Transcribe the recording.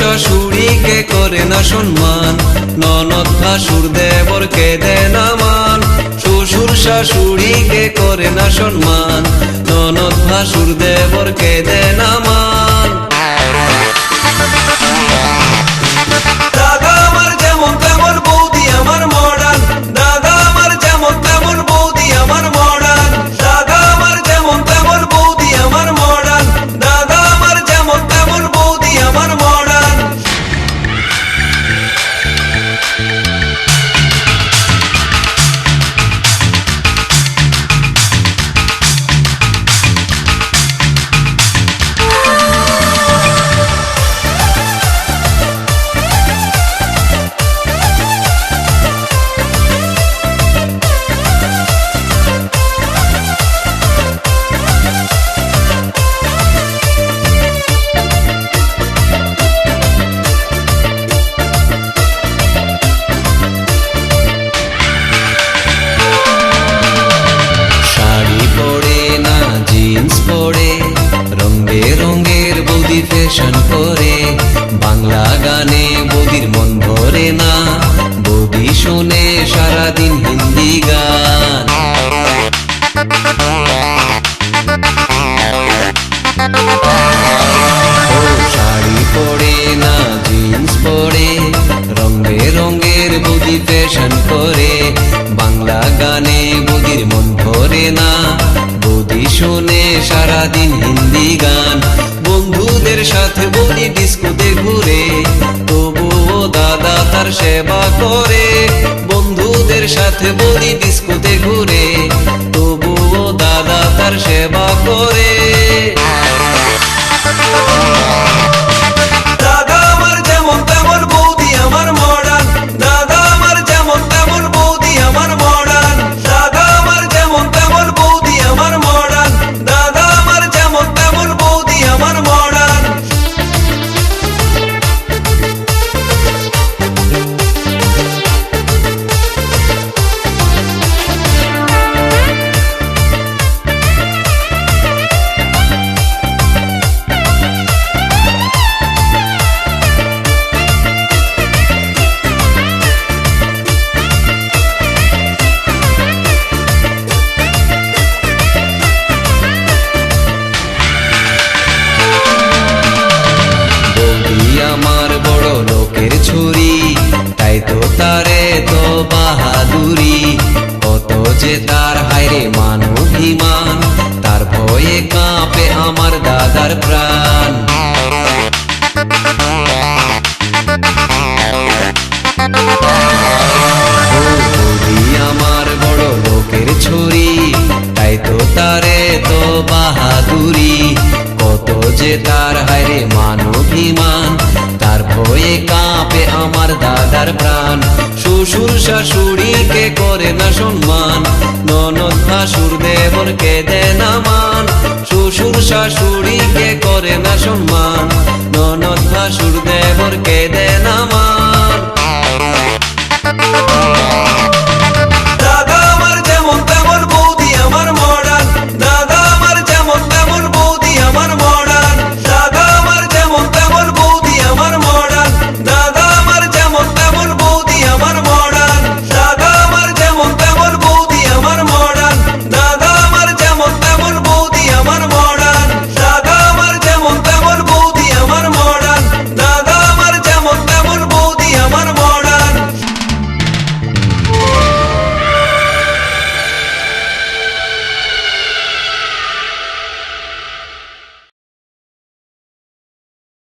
কে করে না সম্মান। ননদ ভাসুর দেবরকে দেয় না মান। শ্বশুর শাশুড়িকে করে না সম্মান। ননদ ভাসুর দেবরকে দেয় না মান। বৌদি করে বাংলা গানে বদির মন ভরে না। বৌদি শোনে সারাদিন হিন্দি গান। শাড়ি পরে না জিন্স পরে রঙের বৌদি ফ্যাশন করে, বাংলা গানে বৌদির মন ভরে না। বৌদি শোনে সারাদিন হিন্দি গান। বন্ধুদের সাথে বলি ডিস্কোতে ঘুরে তবুও দাদা তার সেবা করে। বন্ধুদের সাথে বলি ডিস্কোতে ঘুরে তবুও দাদা তার সেবা করে। তাই তো তারে তো বাহাদুরি, কত যে তার হায়রে মান অভিমান, তার ভয়ে কাঁপে আমার দাদার প্রাণ। আমার বড় লোকের তাই তো তো বাহাদুরি, কত যে তার হায়রে মান ভয়ে কাঁপে আমার দাদার প্রাণ। শ্বশুর শাশুড়িকে করে না সম্মান। ননদ শাশুর দেবরকে কেঁদে না মান। শ্বশুর শাশুড়িকে করে না সম্মান। ননদ